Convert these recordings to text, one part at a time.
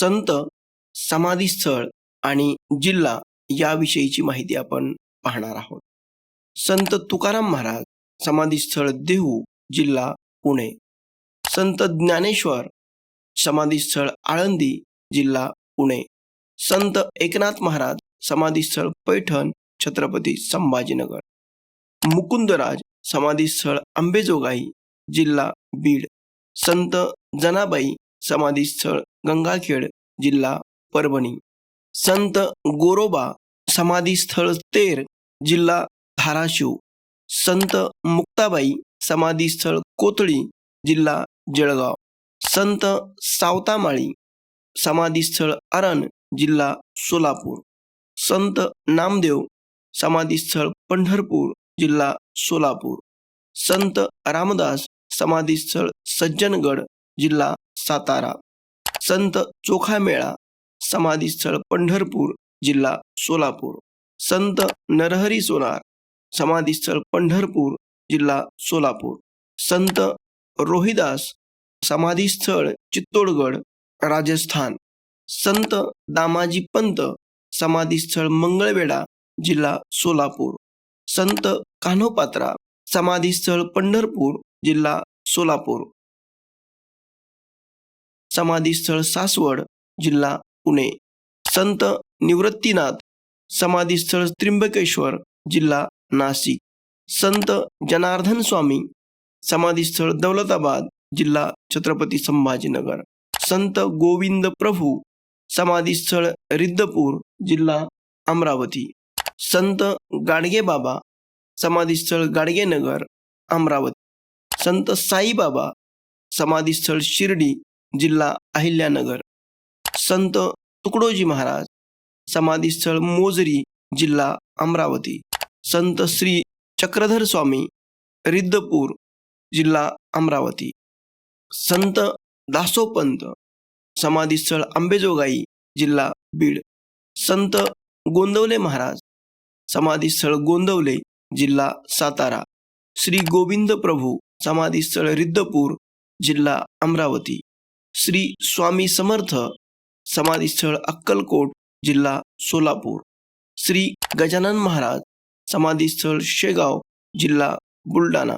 संत समाधीस्थळ आणि जिल्हा याविषयीची माहिती आपण पाहणार आहोत. संत तुकाराम महाराज समाधीस्थळ देहू जिल्हा पुणे. संत ज्ञानेश्वर समाधीस्थळ आळंदी जिल्हा पुणे. संत एकनाथ महाराज समाधीस्थळ पैठण छत्रपती संभाजीनगर. मुकुंदराज समाधीस्थळ आंबेजोगाई जिल्हा बीड. संत जनाबाई समाधीस्थळ गंगाखेड जिल्हा परभणी. संत गोरोबा समाधीस्थळ तेर जिल्हा धाराशिव. संत मुक्ताबाई समाधीस्थळ कोथळी जिल्हा जळगाव. संत सावतामाळी समाधीस्थळ अरण जिल्हा सोलापूर. संत नामदेव समाधीस्थळ पंढरपूर जिल्हा सोलापूर. संत रामदास समाधीस्थळ सज्जनगड जिल्हा सातारा. संत चोखामेळा समाधीस्थळ पंढरपूर जिल्हा सोलापूर. संत नरहरी सोनार समाधीस्थळ पंढरपूर जिल्हा सोलापूर. संत रोहिदास समाधीस्थळ चित्तोडगड राजस्थान. संत दामाजी पंत समाधीस्थळ मंगळवेढा जिल्हा सोलापूर. संत कान्होपात्रा समाधीस्थळ पंढरपूर जिल्हा सोलापूर. समाधीस्थळ सासवड जिल्हा पुणे. संत निवृत्तीनाथ समाधीस्थळ त्र्यंबकेश्वर जिल्हा नाशिक. संत जनार्दन स्वामी समाधीस्थळ दौलताबाद जिल्हा छत्रपती संभाजीनगर. संत गोविंद प्रभू समाधीस्थळ रिद्धपूर जिल्हा अमरावती. संत गाडगेबाबा समाधीस्थळ गाडगेनगर अमरावती. संत साईबाबा समाधीस्थळ शिर्डी जिल्हा अहिल्यानगर. संत तुकडोजी महाराज समाधीस्थळ मोजरी जिल्हा अमरावती. संत श्री चक्रधर स्वामी रिद्धपूर जिल्हा अमरावती. संत दासोपंत समाधीस्थळ आंबेजोगाई जिल्हा बीड. संत गोंदवले महाराज समाधीस्थळ गोंदवले जिल्हा सातारा. श्री गोविंद प्रभू समाधीस्थळ रिद्धपूर जिल्हा अमरावती. श्री स्वामी समर्थ समाधीस्थळ अक्कलकोट जिल्हा सोलापूर. श्री गजानन महाराज समाधीस्थळ शेगाव जिल्हा बुलढाणा.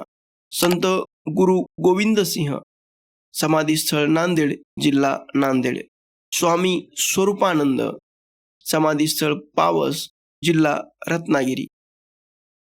संत गुरु गोविंद सिंह समाधीस्थळ नांदेड जिल्हा नांदेड. स्वामी स्वरूपानंद समाधीस्थळ पावस जिल्हा रत्नागिरी.